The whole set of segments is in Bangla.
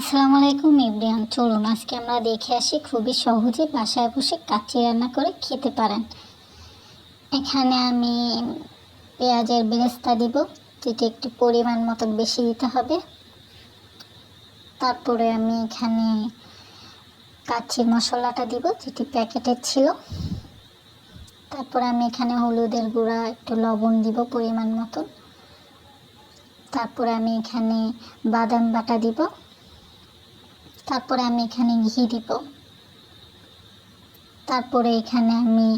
আসসালামু আলাইকুম ইব্রিয়ান চলুন, আজকে আমরা দেখে আসি খুবই সহজে বাসায় বসে কাচ্চি রান্না করে খেতে পারেন। এখানে আমি পেঁয়াজের বেরেস্তা দিব, যেটি একটু পরিমাণ মতো বেশি দিতে হবে। তারপরে আমি এখানে কাচ্চির মশলাটা দিব, যেটি প্যাকেটের ছিল। তারপরে আমি এখানে হলুদের গুঁড়া, একটু লবণ দিব পরিমাণ মতন। তারপরে আমি এখানে বাদাম বাটা দিব। তারপরে আমি এখানে ঘি দিব। তারপরে এখানে আমি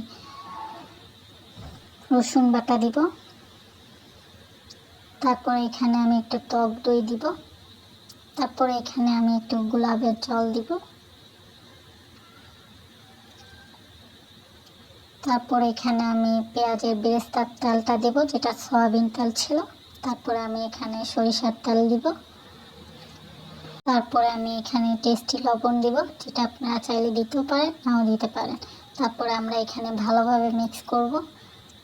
রসুন বাটা দিব। তারপরে এখানে আমি একটু টক দই দিব। তারপরে এখানে আমি একটু গোলাপের জল দিব। তারপরে এখানে আমি পেঁয়াজের বেরেস্তার তেলটা দেব, যেটা সয়াবিন তেল ছিল। তারপরে আমি এখানে সরিষার তেল দিব। তারপরে আমি এখানে টেস্টি লবণ দিব, যেটা আপনারা চাইলে দিতেও পারেন, নাও দিতে পারেন। তারপরে আমরা এখানে ভালোভাবে মিক্স করব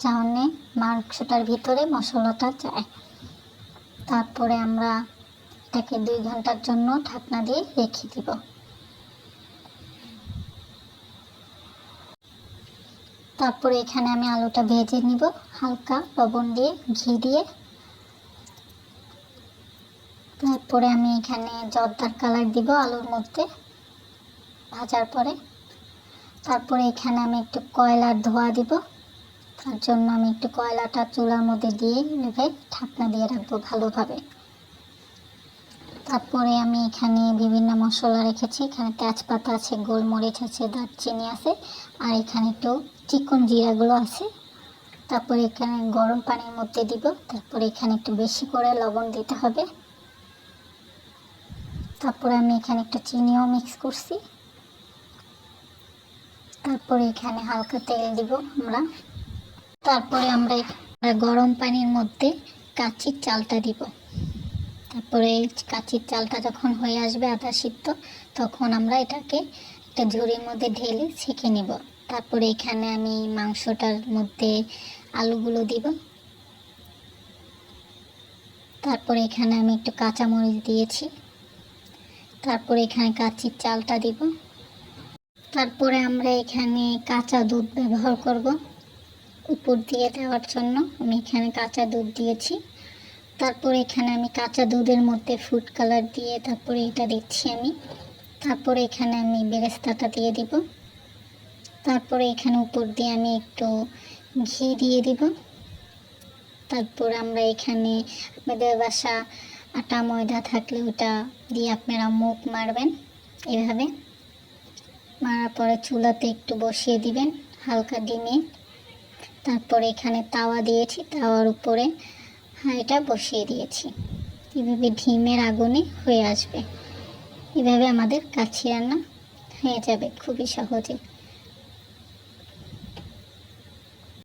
যাওয়ানে মাংসটার ভিতরে মশলাটা যায়। তারপরে আমরা এটাকে দুই ঘণ্টার জন্য ঢাকনা দিয়ে রেখে দিব। তারপরে এখানে আমি আলুটা ভেজে নিব, হালকা লবণ দিয়ে, ঘি দিয়ে। তারপরে আমি এখানে জর্দার কালার দিব আলুর মধ্যে, ভাজার পরে। তারপরে এখানে আমি একটু কয়লার ধোয়া দিব। তার জন্য আমি একটু কয়লাটা চুলার মধ্যে দিয়ে এভাবে ঢাকনা দিয়ে রাখব ভালোভাবে। তারপরে আমি এখানে বিভিন্ন মশলা রেখেছি। এখানে তেজপাতা আছে, গোলমরিচ আছে, দারচিনি আছে, আর এখানে একটু চিকন জিরাগুলো আছে। তারপরে এখানে গরম পানির মধ্যে দিব। তারপরে এখানে একটু বেশি করে লবণ দিতে হবে। তারপরে আমি এখানে একটু চিনিও মিক্স করছি। তারপরে এখানে হালকা তেল দিব আমরা। তারপরে আমরা গরম পানির মধ্যে কাচির চালটা দিব। তারপরে কাচির চালটা যখন হয়ে আসবে আধা সিদ্ধ, তখন আমরা এটাকে একটা ঝুড়ির মধ্যে ঢেলে ছেঁকে নিব। তারপরে এখানে আমি মাংসটার মধ্যে আলুগুলো দিব। তারপরে এখানে আমি একটু কাঁচামরিচ দিয়েছি। তারপরে এখানে কাচির চালটা দিব। তারপরে আমরা এখানে কাঁচা দুধ ব্যবহার করব উপর দিয়ে দেওয়ার জন্য। আমি এখানে কাঁচা দুধ দিয়েছি। তারপরে এখানে আমি কাঁচা দুধের মধ্যে ফুড কালার দিয়ে তারপরে এটা দিচ্ছি আমি। তারপরে এখানে আমি বেরেস্তাটা দিয়ে দিব। তারপরে এখানে উপর দিয়ে আমি একটু ঘি দিয়ে দিব। তারপর আমরা এখানে আপনাদের বাসা আটা, ময়দা থাকলে ওটা দিয়ে আপনারা মুখ মারবেন এভাবে। মারার পরে চুলাতে একটু বসিয়ে দিবেন হালকা ডিমে। তারপরে এখানে তাওয়া দিয়েছি, তাওয়ার উপরে হাঁড়িটা বসিয়ে দিয়েছি। এভাবে ডিমের আগুনে হয়ে আসবে। এভাবে আমাদের কাছি রান্না হয়ে যাবে খুবই সহজে।